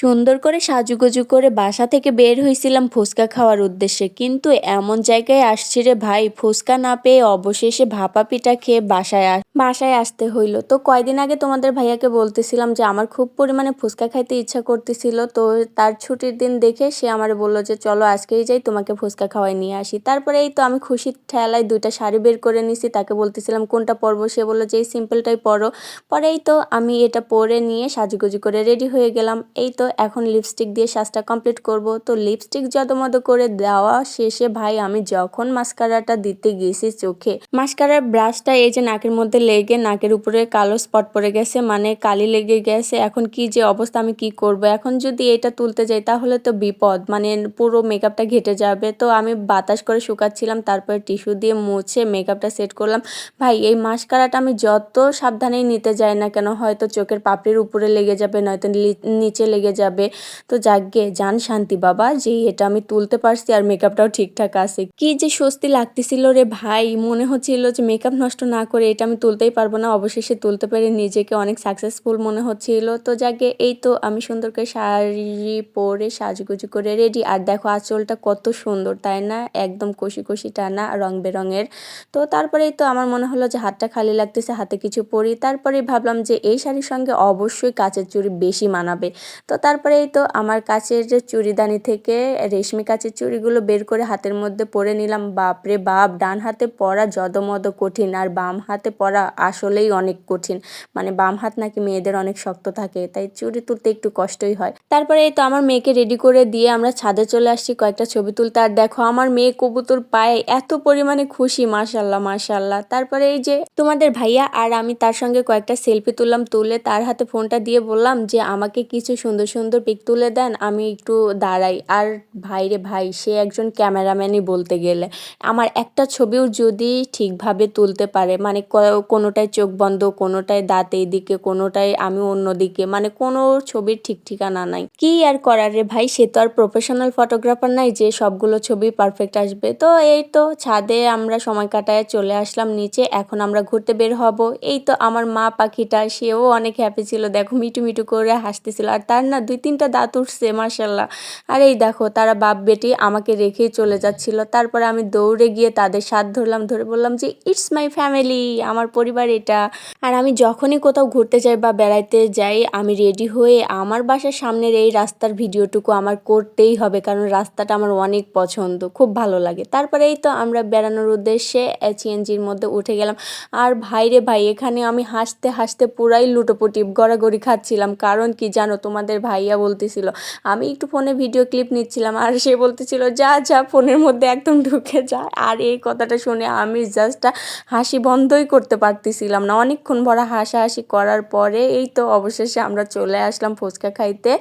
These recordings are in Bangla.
সুন্দর করে সাজুগুজু করে বাসা থেকে বের হয়েছিলাম ফুচকা খাওয়ার উদ্দেশ্যে। কিন্তু এমন জায়গায় আসছি রে ভাই, ফুচকা না পেয়ে অবশেষে ভাপা পিঠা খেয়ে বাসায় আস বাসায় আসতে হইল। তো কয়দিন আগে তোমাদের ভাইয়াকে বলতেছিলাম যে আমার খুব পরিমাণে ফুচকা খাইতে ইচ্ছা করতেছিল, তো তার ছুটির দিন দেখে সে আমার বলল যে, চলো আজকেই যাই, তোমাকে ফুচকা খাওয়াই নিয়ে আসি। তারপরে এই তো আমি খুশির ঠেলায় দুইটা শাড়ি বের করে নিছি, তাকে বলতেছিলাম, কোনটা পরবো? সে বলল যে, এই সিম্পলটাই পরো। পরেই তো আমি এটা পরে নিয়ে সাজুগুজু করে রেডি হয়ে গেলাম। এই তো এখন লিপস্টিক দিয়ে সাজটা কমপ্লিট করব। তো লিপস্টিক যতমত করে দেওয়া শেষে ভাই, আমি যখন মাস্কারাটা দিতে গেছি চোখে মাস্কারার ব্রাশটা এই যে নাকের মধ্যে লেগে, নাকের উপরে কালো স্পট পড়ে গেছে মানে কালি লেগে গেছে, এখন কি যে অবস্থা, আমি কি করব? এখন যদি এটা তুলতে যাই, তাহলে তো বিপদ মানে পুরো মেকআপটা ঘেটে যাবে। তো আমি বাতাস করে শুকাচ্ছিলাম, তারপরে টিস্যু দিয়ে মুছে মেকআপটা সেট করলাম। ভাই, এই মাস্কারাটা আমি যত সাবধানেই নিতে যাই না কেন, হয়তো চোখের পাপড়ির উপরে লেগে যাবে, নয়তো নিচে লেগে যাবে। তো যাকগে জান শান্তি বাবা যে এটা আমি তুলতে পারছি আর মেকআপটাও ঠিকঠাক আছে। কি যে স্বস্তি লাগতেছিল রে ভাই, মনে হচ্ছিল যে মেকআপ নষ্ট না করে এটা আমি তুলতেই পারব না, অবশেষে তুলতে পেরে নিজেকে অনেক সাকসেসফুল মনে হচ্ছিল। তো যাকে এই তো আমি সুন্দর করে শাড়ি পরে সাজুগুজু করে রেডি আর দেখো আঁচলটা কত সুন্দর, তাই না? একদম কষি কষি টানা রং বেরঙের। তো তারপরেই তো আমার মনে হলো যে হাতটা খালি লাগতেছে, হাতে কিছু পরি। তারপরে ভাবলাম যে এই শাড়ির সঙ্গে অবশ্যই কাচের চুড়ি বেশি মানাবে। তো তারপরেই তো আমার কাচের যে চুড়িদানি থেকে রেশমি কাচের চুড়িগুলো বের করে হাতের মধ্যে পরে নিলাম, বাপরে বাপ! ডান হাতে পরা যদমদ কঠিন আর বাম হাতে পরা আসলেই অনেক কঠিন। মানে বাম হাত নাকি মেয়েদের অনেক শক্ত থাকে, তাই চুড়ি তুলতে একটু কষ্টই হয়। তারপরে এই তো আমার মেয়েকে রেডি করে দিয়ে আমরা ছাদে চলে আসছি, কয়েকটা ছবি তুলতে। আর দেখো, আমার মেয়ে কবুতর পায়ে এত পরিমাণে খুশি মাশাল্লাহ মাশাল্লাহ তারপরে এই যে তোমাদের ভাইয়া আর আমি তার সঙ্গে কয়েকটা সেলফি তুললাম, তুলে তার হাতে ফোনটা দিয়ে বললাম যে, আমাকে কিছু সুন্দর পিক তুলে দেন, আমি একটু দাঁড়াই। আর ভাইরে ভাই, সে একজন ক্যামেরাম্যানই বলতে গেলে। আমার একটা ছবিও যদি ঠিকভাবে তুলতে পারে মানে কোনোটায় চোখ বন্ধ কোনোটায় দাঁত এইদিকে কোনোটায় আমি অন্যদিকে মানে কোনো ছবির ঠিক ঠিকানা নাই। কি আর করার রে ভাই, সে তো আর প্রফেশনাল ফটোগ্রাফার নাই যে সবগুলো ছবি পারফেক্ট আসবে। তো এই তো ছাদে আমরা সময় কাটায় চলে আসলাম নিচে, এখন আমরা ঘুরতে বের হব। এই তো আমার মা পাখিটা, সেও অনেক হ্যাপি ছিল। দেখো মিটু মিটু করে হাসতেছিল। আর তার না দুই তিনটা দাঁত উঠছে মার্শাল্লাহ আর এই দেখো, তারা বাপ বেটি আমাকে রেখেই চলে যাচ্ছিল। তারপরে আমি দৌড়ে গিয়ে তাদের সাথ ধরলাম, ধরে বললাম যে ইটস মাই ফ্যামিলি আমার পরিবার এটা। আর আমি যখনই কোথাও ঘুরতে যাই বা বেড়াইতে যাই, আমি রেডি হয়ে আমার বাসার সামনের এই রাস্তার ভিডিওটুকু আমার করতেই হবে, কারণ রাস্তাটা আমার অনেক পছন্দ, খুব ভালো লাগে। তারপরে এই তো আমরা বেড়ানোর উদ্দেশ্যে সিএনজির মধ্যে উঠে গেলাম। আর ভাইরে ভাই, এখানে আমি হাসতে হাসতে পুরাই লুটোপুটি, গড়াগড়ি খাচ্ছিলাম। কারণ কি জানো, তোমাদের ভাইয়া বলতেছিল, আমি একটু ফোনে ভিডিও ক্লিপ নিচ্ছিলাম। আর সে বলতেছিল, যা যা, ফোনের মধ্যে একদম ঢুকে যা। আর এই কথাটা শুনে আমি জাস্ট হাসি বন্ধই করতে পারতেছিলাম না। অনেকক্ষণ ভরা হাসাহাসি করার পরে এই তো অবশেষে আমরা চলে আসলাম ফুচকা খাইতে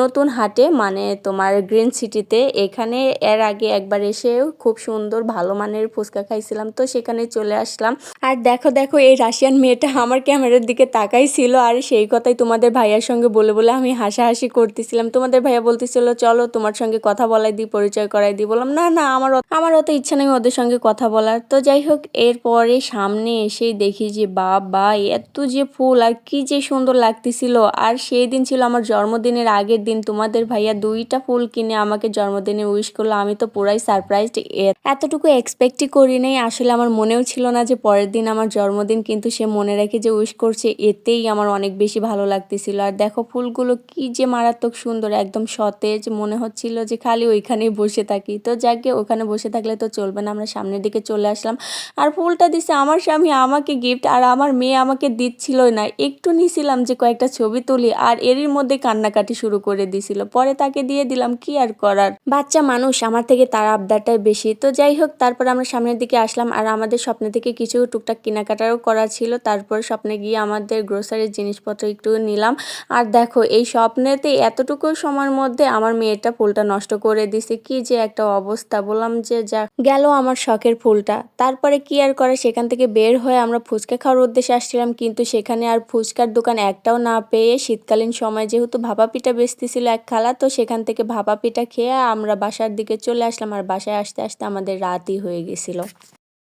নতুন হাটে মানে তোমার গ্রিন সিটিতে। এখানে এর আগে একবার এসে খুব সুন্দর ভালো মানের ফুচকা খাইছিলাম, তো সেখানে চলে আসলাম। আর দেখো দেখো, এই রাশিয়ান মেয়েটা আমার ক্যামেরার দিকে তাকাই ছিল আর সেই কথাই তোমাদের ভাইয়ার সঙ্গে বলে বলে আমি হাসাহাসি করতেছিলাম। তোমাদের ভাইয়া বলতেছিল, চলো তোমার সঙ্গে কথা বলাই দিই পরিচয় করাই দিই বললাম, না না, আমার আমার অত ইচ্ছা নেই ওদের সঙ্গে কথা বলার। তো যাই হোক, এরপরে সামনে এসেই দেখি যে বাবা, এত যে ফুল আর কি যে সুন্দর লাগতেছিল। আর সেই দিন ছিল আমার জন্মদিনের আগের দিন। তোমাদের ভাইয়া দুইটা ফুল কিনে আমাকে জন্মদিনে উইশ করল। আমি তো পুরাই সারপ্রাইজড এতটুকু এক্সপেক্টই করি নাই। আসলে আমার মনেও ছিল না যে পরের দিন আমার জন্মদিন, কিন্তু সে মনে রেখে যে উইশ করছে, এতেই আমার অনেক বেশি ভালো লাগতেছিল। আর দেখো ফুলগুলো কি যে মারাত্মক সুন্দর, একদম সতেজ, মনে হচ্ছিল যে খালি ওইখানেই বসে থাকি। তো যাকে ওখানে বসে থাকলে তো চলবে না, আমরা সামনের দিকে চলে আসলাম। আর ফুলটা দিছে, আমার স্বামী আমাকে গিফট আর আমার মেয়ে আমাকে দিচ্ছিল না। একটু নিছিলাম যে কয়েকটা ছবি তুলি, আর এরই মধ্যে কান্নাকাটি শুরু করে দিছিল। পরে তাকে দিয়ে দিলাম, কি আর করার? বাচ্চা মানুষ, আমার থেকে তার আবদারটাই বেশি। তো যাই হোক, তারপর আমরা সামনের দিকে আসলাম, আর আমাদের স্বপ্নে থেকে কিছু টুকটাক কেনাকাটারও করা ছিল। তারপর স্বপ্নে গিয়ে আমাদের গ্রোসারির জিনিসপত্র একটু নিলাম। আর দেখো, এই স্বপ্নেতে এতটুকু সময়ের মধ্যে আমার মেয়েটা ফুলটা নষ্ট করে দিছে। কি যে একটা অবস্থা। বললাম যে, যা, গেল আমার শখের ফুলটা। তারপরে কি আর করে? সেখান থেকে বের হয়ে আমরা ফুচকা খাওয়ার উদ্দেশ্যে আসছিলাম, কিন্তু সেখানে আর ফুচকার দোকান একটাও না পেয়ে শীতকালীন সময় যেহেতু ভাপা পিঠা বেচতেছিল এক খালা, তো সেখান থেকে ভাপা পিঠা খেয়ে আমরা বাসার দিকে চলে আসলাম। আর বাসায় আসতে আসতে আমাদের রাতই হয়ে গেছিল।